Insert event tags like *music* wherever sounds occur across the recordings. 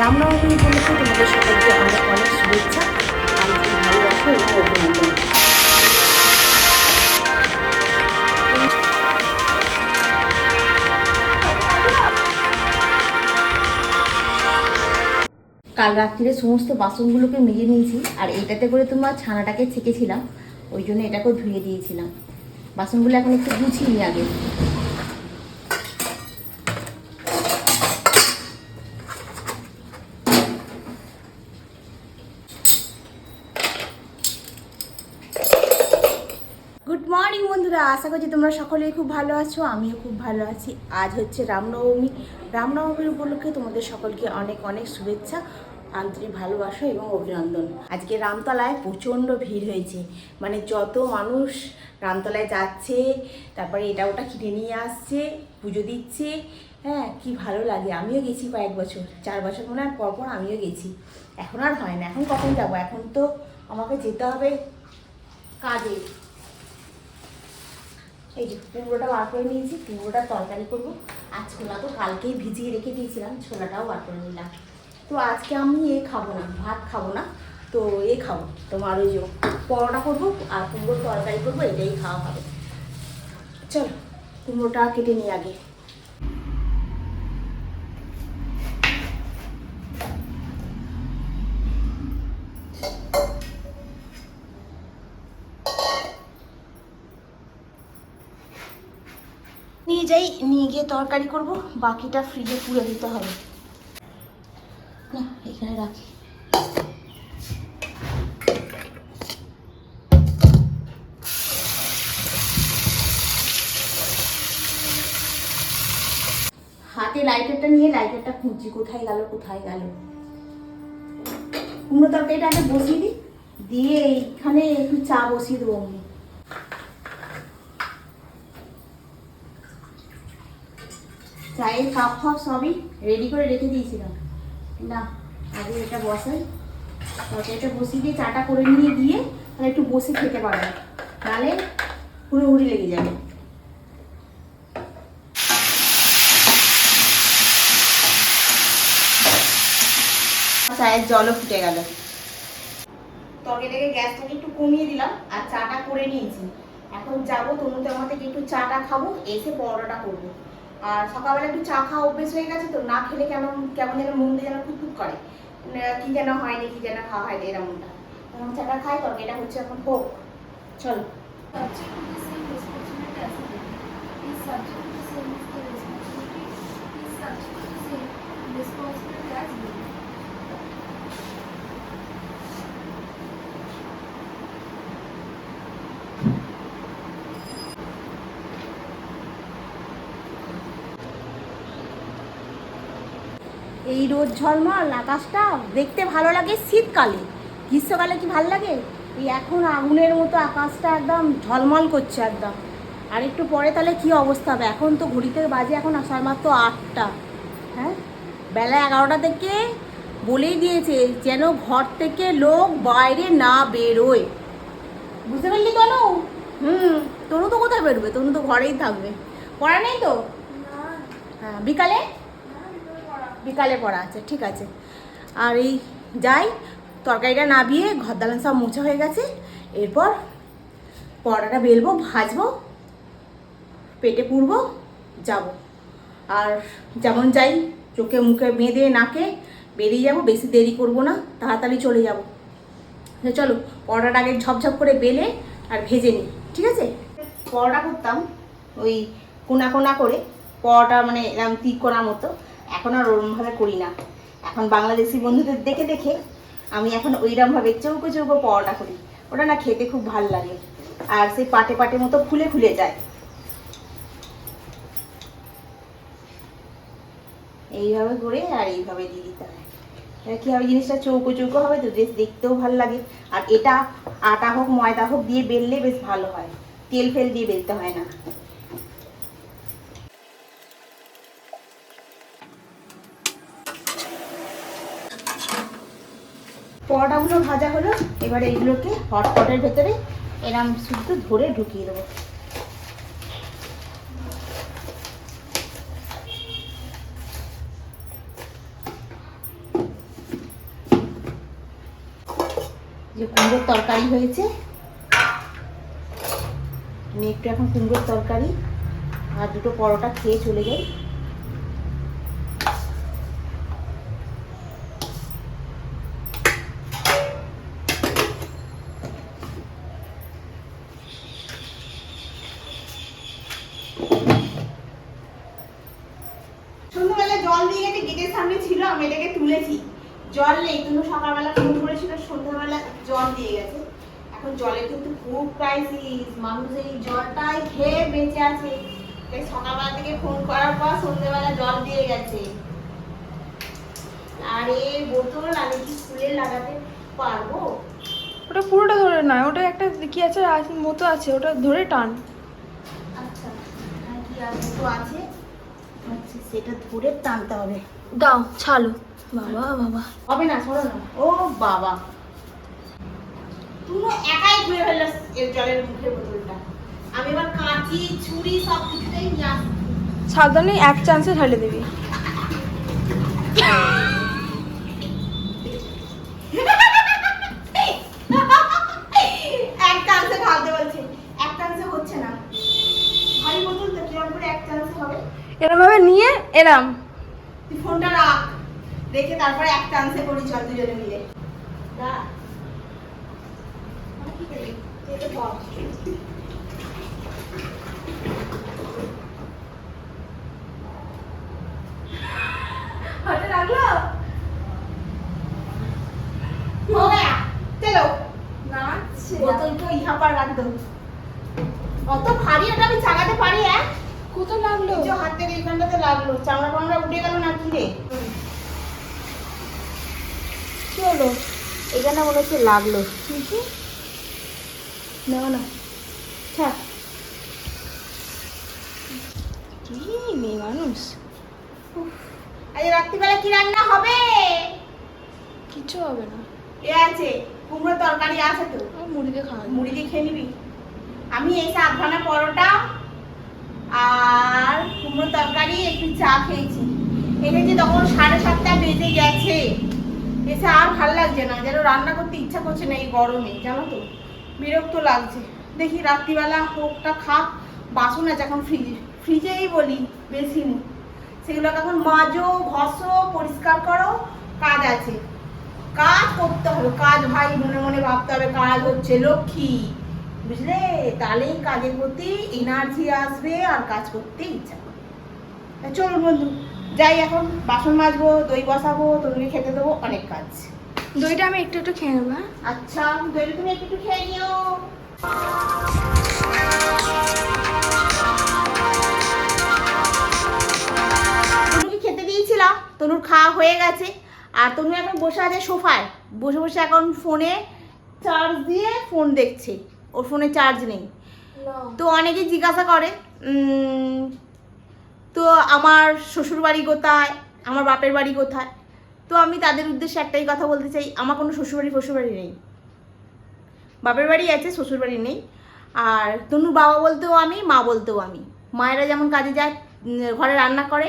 রামনবমী উপলক্ষে তোমাদের সকলকে অনেক অনেক শুভেচ্ছা কাল রাত্রিরে সমস্ত বাসনগুলোকে মেজে নিয়েছি আর এটাতে করে তোমার ছানাটাকে ছেঁকেছিলাম, ওই জন্য এটাকেও ধুয়ে দিয়েছিলাম। বাসনগুলো এখন একটু গুছিয়ে নিই আগে গুড মর্নিং বন্ধুরা, আশা করছি তোমরা সকলেই খুব ভালো আছো, আমিও খুব ভালো আছি। আজ হচ্ছে রামনবমী। রামনবমীর উপলক্ষে তোমাদের সকলকে অনেক অনেক শুভেচ্ছা, আন্তরিক ভালোবাসা এবং অভিনন্দন। আজকে রামতলায় প্রচণ্ড ভিড় হয়েছে। মানে যত মানুষ রামতলায় যাচ্ছে, তারপরে এটা ওটা কিনে নিয়ে আসছে, পুজো দিচ্ছে হ্যাঁ কি ভালো লাগে। আমিও গেছি কয়েক বছর, চার বছর মনে হয়, পর পর আমিও গেছি। এখন আর হয় না, এখন কখন যাব? এখন তো আমাকে যেতে হবে কাজে। এই যে কুমড়োটা বার করে নিয়েছি, কুমড়োটা তরকারি করব। আর ছোলা তো কালকেই ভিজিয়ে রেখে দিয়েছিলাম, ছোলাটাও বার করে নিলাম। তো আজকে আমি এ খাব না, ভাত খাব না, তো এ খাব। তোমার ওই যে পরোটা করব আর কুমড়োর তরকারি করব, এটাই খাওয়া হবে। চলো, কুমড়োটা কেটে নিই আগে। যাই নিয়ে গিয়ে তরকারি করব, বাকিটা ফ্রিজে পুড়ে দিতে হবে। না, এখানে রাখি। হাতে লাইটারটা নিয়ে লাইটারটা খুঁজছি, কোথায় গেল কোথায় গেল। কুমড়ো তরকারিটা আগে বসিয়ে দিই, দিয়ে এইখানে একটু চা বসিয়ে দেবো অমনি চায়ের কাপ ফাপ সবই রেডি করে রেখে দিয়েছিলাম। না, আগে এটা বসাই, তরকারিটা বসিয়ে দিয়ে চাটা করে নিয়ে দিয়ে তাহলে একটু বসে খেতে পারবে নাহলে হুড়ো হুড়ি লেগে যাবে। চায়ের জলও ফুটে গেল। তরকারিটাকে গ্যাসটাকে একটু কমিয়ে দিলাম আর চাটা করে নিয়েছি। এখন যাব, তনুতে আমার একটু চাটা খাব, এসে পরোটাটা করব। আর সকালবেলা একটু চা খাওয়া অভ্যেস হয়ে গেছে তো, না খেলে কেমন কেমন যেন মন দিয়ে যেন খুঁতখুত করে। কি যেন হয়নি, কি যেন খাওয়া হয়নি এরকমটা এখন চাটা খাই তরকারিটা হচ্ছে এখন হোক। চলো। এই রোদ ঝলমল আকাশটা দেখতে ভালো লাগে শীতকালে। গ্রীষ্মকালে কি ভালো লাগে? এই এখন আগুনের মতো আকাশটা একদম ঝলমল করছে একদম। আর একটু পরে তাহলে কি অবস্থা হবে? এখন তো ঘড়িতে বাজে এখন আসার মাত্র আটটা। হ্যাঁ? বেলা এগারোটা থেকে বলেই দিয়েছে যেন ঘর থেকে লোক বাইরে না বেরোয়। বুঝতে পারলি তনু? হুম তনু তো কোথায় বেরোবে? তনু তো ঘরেই থাকবে। পড়া নেই তো? হ্যাঁ বিকালে? বিকালে পড়া আছে, ঠিক আছে। আর এই যাই, তরকারিটা নাবিয়ে, ঘর দালান সব মোছা হয়ে গেছে। এরপর পরোটাটা বেলবো, ভাজবো, পেটে পুরবো, যাব। আর যেমন যাই, চোখে মুখে বেঁধে নাকে বেরিয়ে যাব, বেশি দেরি করব না, তাড়াতাড়ি চলে যাব। চলো, পরোটাটা আগে ঝপঝপ করে বেলে আর ভেজে নিই, ঠিক আছে? পরোটা করতাম, ওই কোনা কোনা করে, পরোটা মানে এরকম তিক করার মতো। এখন আর ওরমভাবে করি না। এখন বাংলাদেশি বন্ধুদের দেখে দেখে আমি এখন ওইরকমভাবে চৌকো চৌকো পরোটা করি। ওটা না খেতে খুব ভালো লাগে। আর সেই পাটে পাটে মতো ফুলে ফুলে যায়। এইভাবে করে আর এইভাবে দিয়ে দিতে হয়। কি হবে? জিনিসটা চৌকো চৌকো হবে তো বেশ দেখতেও ভালো লাগে। আর এটা আটা হোক, ময়দা হোক দিয়ে বেললে বেশ ভালো হয়। তেল ফেল দিয়ে বেলতে হয় না। পরোটাগুলো ভাজা হলো, এবারে এগুলোকে হটপটের ভেতরে এরাম শুদ্ধ ধরে ঢুকিয়ে দেবো। যে কুমড়োর তরকারি হয়েছে, আমি একটু এখন কুমড়োর তরকারি আর দুটো পরোটা খেয়ে চলে যাই। সন্ধ্যাবেলা জল দিয়ে গেছে গেটের সামনে ছিল, আমি এটাকে তুলেছি। জল নেই সকালবেলা ফোন করেছিল, সন্ধ্যাবেলা জল দিয়ে গেছে। এখন জলের কিন্তু খুব ক্রাইসিস মানুষ এই জলটাই খেয়ে বেঁচে আছে। সকালবেলা থেকে ফোন করার পর সন্ধ্যাবেলা জল দিয়ে গেছে। আর এই বোতল আমি কি স্কুলে লাগাতে পারব? ওটা পুরোটা ধরে নয় ওটা একটা কি আছে মতো আছে, ওটা ধরে টান। আছে। আচ্ছা সেটা ধরে টানতে হবে। দাও ছালো বাবা বাবা। হবে না সরো না। ও বাবা। তুমি একাই ঘুরে ফেলল এর জলের মুখের বোতলটা। আমি এবার কাঁচি ছুরি সব কিছুতেই নিয়ে সাবধানে এক চান্সে ঢালে দিবি *laughs* এক চান্সে ঢালতে বলছে এক চান্সে হচ্ছে না ভারী বোতল তো কিরম করে এক চান্সে এরমভাবে নিয়ে এলাম। তুই ফোনটা রাখ। তারপরে এক চান্সে করি? চল দুজনে মিলে লাগল অত ভারী এটা আমি চালাতে পারি হ্যাঁ কত লাগল? যে হাত থেকে এইখানটাতে লাগল চামড়া পামড়া উঠে গেল না কি রে কি হলো এখানে মনে হচ্ছে লাগল। দেখি না না। কি মেয়ে মানুষ। আজ রাত্রিবেলা কি রান্না হবে? কিছু হবে না। এ আছে কুমড়ো তরকারি আছে তো। মুড়ি দিয়ে খাওয়া মুড়ি দিয়ে খেয়ে নিবি। আমি এসে আধখানা পরোটা আর কুমড়ো তরকারি একটু চা খেয়েছি। এনেছি তখন সাড়ে সাতটা বেজে গেছে। এসে আর ভালো লাগছে না, যেন রান্না করতে ইচ্ছা করছে না এই গরমে, জানো তো? বিরক্ত লাগছে। দেখি রাত্রিবেলা হোকটা খাক, বাসন আছে এখন ফ্রিজে ফ্রিজেই বলি, বেশি নেই। সেগুলোকে এখন মাজো, ঘষো, পরিষ্কার করো, কাজ আছে। কাজ করতে হবে, কাজ ভাই, মনে মনে ভাবতে হবে, কাজ হচ্ছে লক্ষ্মী। বুঝলে? তাহলেই কাজের প্রতি এনার্জি আসবে আর কাজ করতে ইচ্ছা করবে। চলুন বন্ধু যাই এখন বাসন মাজবো দই বসাবো তরুণী খেতে দেবো অনেক কাজ। দইটা আমি একটু একটু খেয়ে নেব হ্যাঁ? আচ্ছা দইটা তুমি একটু একটু খেয়ে নিও। তনুকে খেতে দিয়েছিলাম তনুর খাওয়া হয়ে গেছে। আর তনু এখন বসে আছে সোফায় বসে বসে এখন ফোনে চার্জ দিয়ে ফোন দেখছে। ওর ফোনে চার্জ নেই। তো অনেকে জিজ্ঞাসা করে তো আমার শ্বশুর বাড়ি কোথায়? আমার বাপের বাড়ি কোথায়? তো আমি তাদের উদ্দেশ্যে একটাই কথা বলতে চাই আমার কোনো শ্বশুরবাড়ি শ্বশুরবাড়ি নেই। বাপের বাড়ি আছে শ্বশুর বাড়ি নেই। আর তনু বাবা বলতেও আমি মা বলতেও আমি। মায়েরা যেমন কাজে যায় ঘরে রান্না করে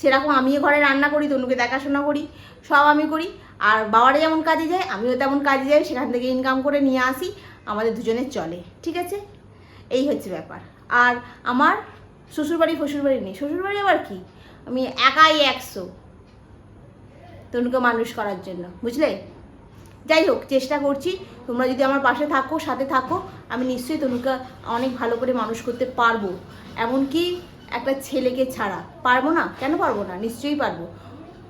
সেরকম আমিও ঘরে রান্না করি তনুকে দেখাশোনা করি সব আমি করি। আর বাবারা যেমন কাজে যায় আমিও তেমন কাজে যাই সেখান থেকে ইনকাম করে নিয়ে আসি। আমাদের দুজনের চলে, ঠিক আছে? এই হচ্ছে ব্যাপার। আর আমার শ্বশুরবাড়ি শ্বশুরবাড়ি নেই। শ্বশুরবাড়ি আবার কি? আমি একাই একশো তনুকে মানুষ করার জন্য, বুঝলে? যাই হোক, চেষ্টা করছি। তোমরা যদি আমার পাশে থাকো, সাথে থাকো, আমি নিশ্চয়ই তনুকে অনেক ভালো করে মানুষ করতে পারব। এমনকি একটা ছেলেকে ছাড়া। পারব না? কেন পারব না? নিশ্চয়ই পারব।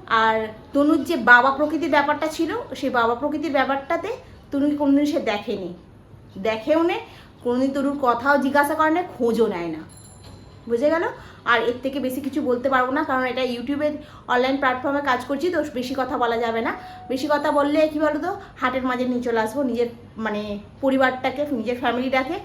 আর তনুর যে বাবা প্রকৃতির ব্যাপারটা ছিল, সেই বাবা প্রকৃতির ব্যাপারটাতে তনুকে কোনোদিন সে দেখেনি। দেখেও নে, কোনোদিন তনুর কথাও জিজ্ঞাসা করে না, খোঁজও নেয় না। বুঝে গেল? আর এর থেকে বেশি কিছু বলতে পারব না, কারণ এটা ইউটিউবের অনলাইন প্ল্যাটফর্মে কাজ করছি, তো বেশি কথা বলা যাবে না। বেশি কথা বললে কী বলো তো হাটের মাঝে নিয়ে চলে আসব, নিজের মানে পরিবারটাকে, নিজের ফ্যামিলিটাকে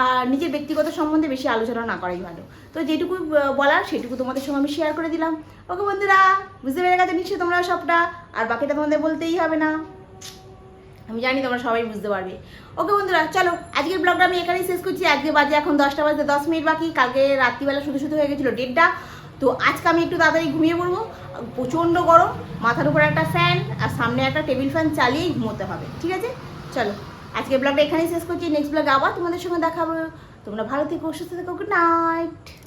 আর নিজের ব্যক্তিগত সম্বন্ধে বেশি আলোচনা না করাই ভালো। তো যেটুকু বলার, সেটুকু তোমাদের সঙ্গে আমি শেয়ার করে দিলাম। ওকে বন্ধুরা, বুঝতে পেরে গেছে নিশ্চয়ই তোমরা সবটা? আর বাকিটা তোমাদের বলতেই হবে না। আমি জানি তোমরা সবাই বুঝতে পারবে। ওকে বন্ধুরা, চলো, আজকের ব্লগটা আমি এখানেই শেষ করছি। আজকে বাজে এখন দশটা বাজতে দশ মিনিট বাকি। কালকে রাত্রিবেলা শুধু শুধু হয়ে গেছিল দেড়টা। তো আজকে আমি একটু তাড়াতাড়ি ঘুমিয়ে পড়ব। প্রচণ্ড গরম, মাথার উপরে একটা ফ্যান আর সামনে একটা টেবিল ফ্যান চালিয়েই ঘুমোতে হবে, ঠিক আছে? চলো, আজকে ব্লগটা এখানেই শেষ করছি। নেক্সট ব্লগে আবার তোমাদের সঙ্গে দেখাবো তোমরা ভালো থেকো, সুস্থ থেকো গুড নাইট